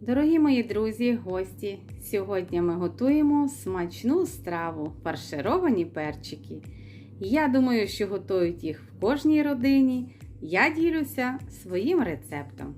Дорогі мої друзі, гості, сьогодні ми готуємо смачну страву фаршировані перчики. Я думаю, що готують їх в кожній родині. Я ділюся своїм рецептом.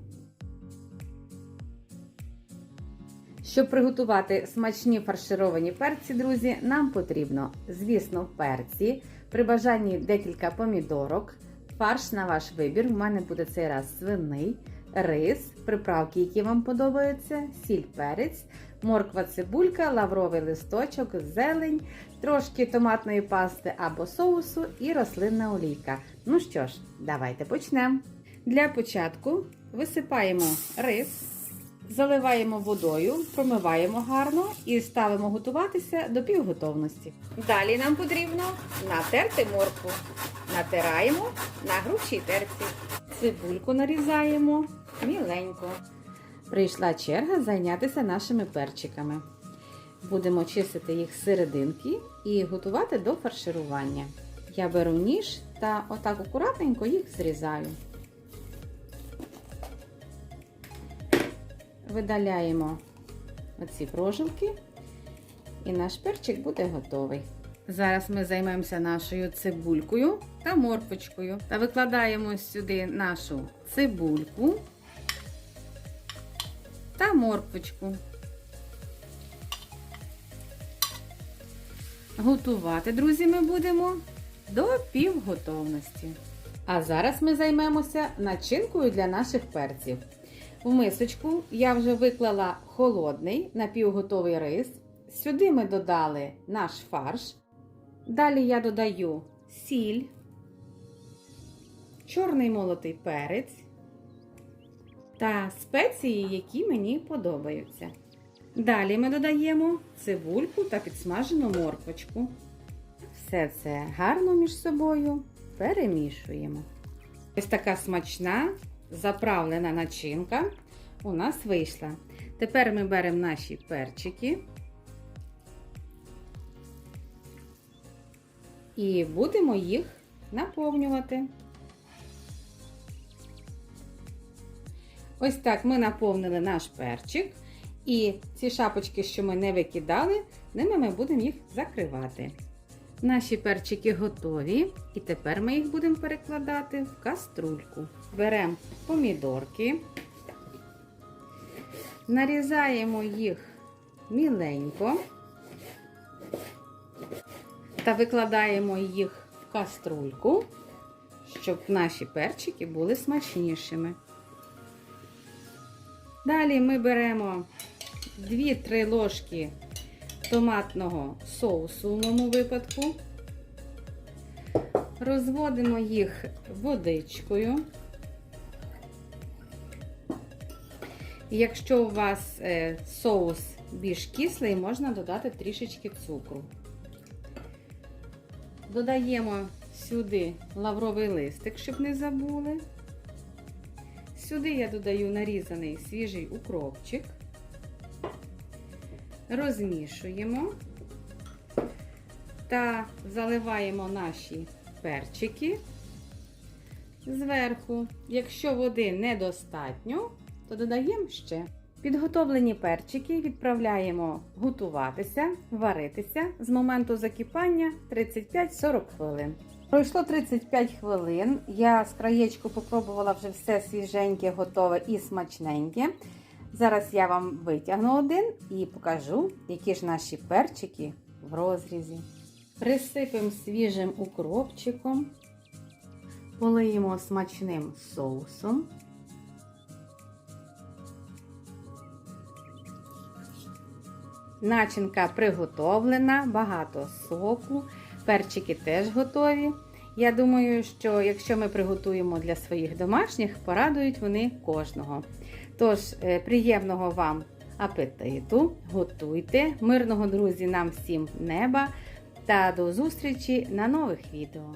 Щоб приготувати смачні фаршировані перці, друзі, нам потрібно, звісно, перці, при бажанні декілька помідорок, фарш на ваш вибір. У мене буде цей раз свиний, рис, приправки, які вам подобаються, сіль, перець, морква, цибулька, лавровий листочок, зелень, трошки томатної пасти або соусу і рослинна олійка. Ну що ж, давайте почнемо. Для початку висипаємо рис. Заливаємо водою, промиваємо гарно і ставимо готуватися до півготовності. Далі нам потрібно натерти моркву. Натираємо на грубшій терці. Цибульку нарізаємо міленько. Прийшла черга зайнятися нашими перчиками. Будемо чистити їх з серединки і готувати до фарширування. Я беру ніж та отак акуратненько їх зрізаю. Видаляємо оці прожилки, і наш перчик буде готовий. Зараз ми займемося нашою цибулькою та морквочкою. Та викладаємо сюди нашу цибульку та морквочку. Готувати, друзі, ми будемо до півготовності. А зараз ми займемося начинкою для наших перців. В мисочку я вже виклала холодний напівготовий рис. Сюди ми додали наш фарш. Далі я додаю сіль, чорний молотий перець та спеції, які мені подобаються. Далі ми додаємо цибульку та підсмажену морквочку. Все це гарно між собою перемішуємо. Ось така смачна заправлена начинка у нас вийшла. Тепер ми беремо наші перчики і будемо їх наповнювати. Ось так ми наповнили наш перчик. І ці шапочки, що ми не викидали, ними ми будемо їх закривати. Наші перчики готові, і тепер ми їх будемо перекладати в каструльку. Беремо помідорки, нарізаємо їх міленько та викладаємо їх в каструльку, щоб наші перчики були смачнішими. Далі ми беремо 2-3 ложки томатного соусу в моєму випадку. Розводимо їх водичкою. Якщо у вас е, соус більш кислий, можна додати трішечки цукру. Додаємо сюди лавровий листик, щоб не забули. Сюди я додаю нарізаний свіжий укропчик розмішуємо та заливаємо наші перчики зверху. Якщо води недостатньо, то додаємо ще. Підготовлені перчики відправляємо готуватися, варитися з моменту закипання 35-40 хвилин. Пройшло 35 хвилин. Я з краєчку попробувала вже все свіженьке, готове і смачненьке. Зараз я вам витягну один і покажу, які ж наші перчики в розрізі. Присипемо свіжим укропчиком, полиємо смачним соусом. Начинка приготовлена, багато соку, перчики теж готові. Я думаю, що якщо ми приготуємо для своїх домашніх, порадують вони кожного. Тож, е, приємного вам апетиту, готуйте, мирного друзі нам всім неба та до зустрічі на нових відео.